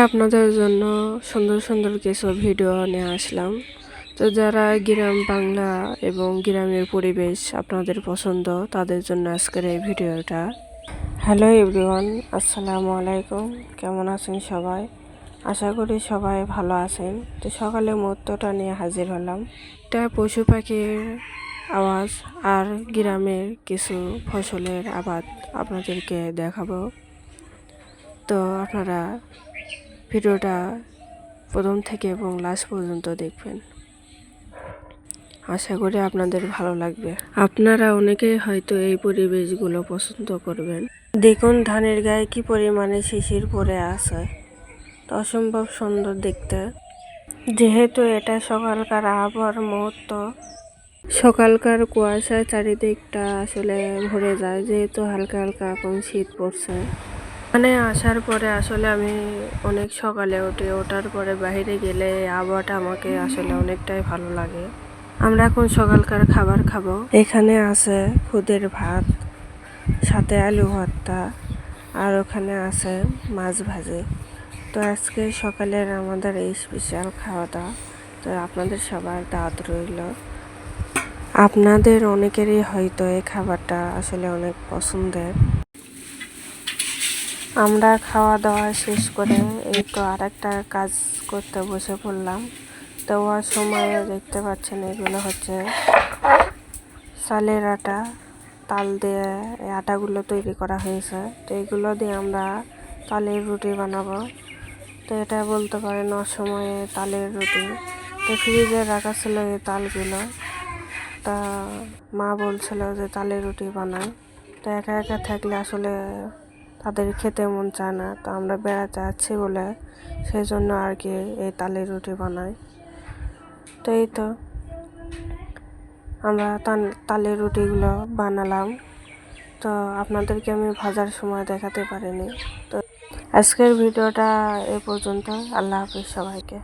আপনাদের জন্য সুন্দর সুন্দর কিছু ভিডিও নিয়ে আসলাম। তো যারা গ্রাম বাংলা এবং গ্রামের পরিবেশ আপনাদের পছন্দ, তাদের জন্য আজকের এই ভিডিওটা। হ্যালো এভরিওয়ান আসসালামু আলাইকুম। কেমন আছেন সবাই? আশা করি সবাই ভালো আছেন। তো সকালে মুহূর্তটা নিয়ে হাজির হলাম। এটা পশু পাখির আওয়াজ আর গ্রামের কিছু ফসলের আবাদ আপনাদেরকে দেখাবো। তো আপনারা ভিডিওটা প্রথম থেকে এবং লাস্ট পর্যন্ত দেখবেন। আশা করি আপনাদের ভালো লাগবে। আপনারা অনেকেই হয়তো এই পরিবেশগুলো পছন্দ করবেন। দেখুন ধানের গায়ে কি পরিমাণে শিশির পরে আছে। অসম্ভব সুন্দর দেখতে। যেহেতু এটা সকালকার আবহাওয়ার মুহূর্ত, সকালকার কুয়াশায় চারিদিকটা আসলে ভরে যায়। যেহেতু হালকা হালকা এখন শীত পড়ছে। মানে আসার পরে আসলে আমি অনেক সকালে উঠি, ওঠার পরে বাইরে গেলে আবহাওয়াটা আমাকে আসলে অনেকটাই ভালো লাগে। আমরা এখন সকালকার খাবার খাব। এখানে আছে খুদের ভাত, সাথে আলু ভর্তা, আর ওখানে আছে মাছ ভাজি। তো আজকে সকালের আমাদের এই স্পেশাল খাওয়া দাওয়া তো আপনাদের সবার দাওয়াত রইল। আপনাদের অনেকেরই হয়তো এই খাবারটা আসলে অনেক পছন্দের। আমরা খাওয়া দাওয়া শেষ করে এই তো আর একটা কাজ করতে বসে পড়লাম। তো ওর সময় দেখতে পাচ্ছেন এগুলো হচ্ছে চালের আটা, তাল দিয়ে এই আটাগুলো তৈরি করা হয়েছে। তো এগুলো দিয়ে আমরা তালের রুটি বানাবো। তো এটা বলতে পারেন অসময়ে তালের রুটি। তো ফ্রিজে রাখা ছিল এই তালগুলো। তা মা বলছিল যে তালের রুটি বানাই। তো একা একা থাকলে আসলে তাদের খেতে মন চায় না, তো আমরা বেড়াতে আছি বলে সেই জন্য আর কি এই তালের রুটি বানাই। তো এই তো আমরা তালে তালের রুটিগুলো বানালাম। তো আপনাদেরকে আমি ভাজার সময় দেখাতে পারিনি। তো আজকের ভিডিওটা এ পর্যন্ত। আল্লাহ হাফিজ সবাইকে।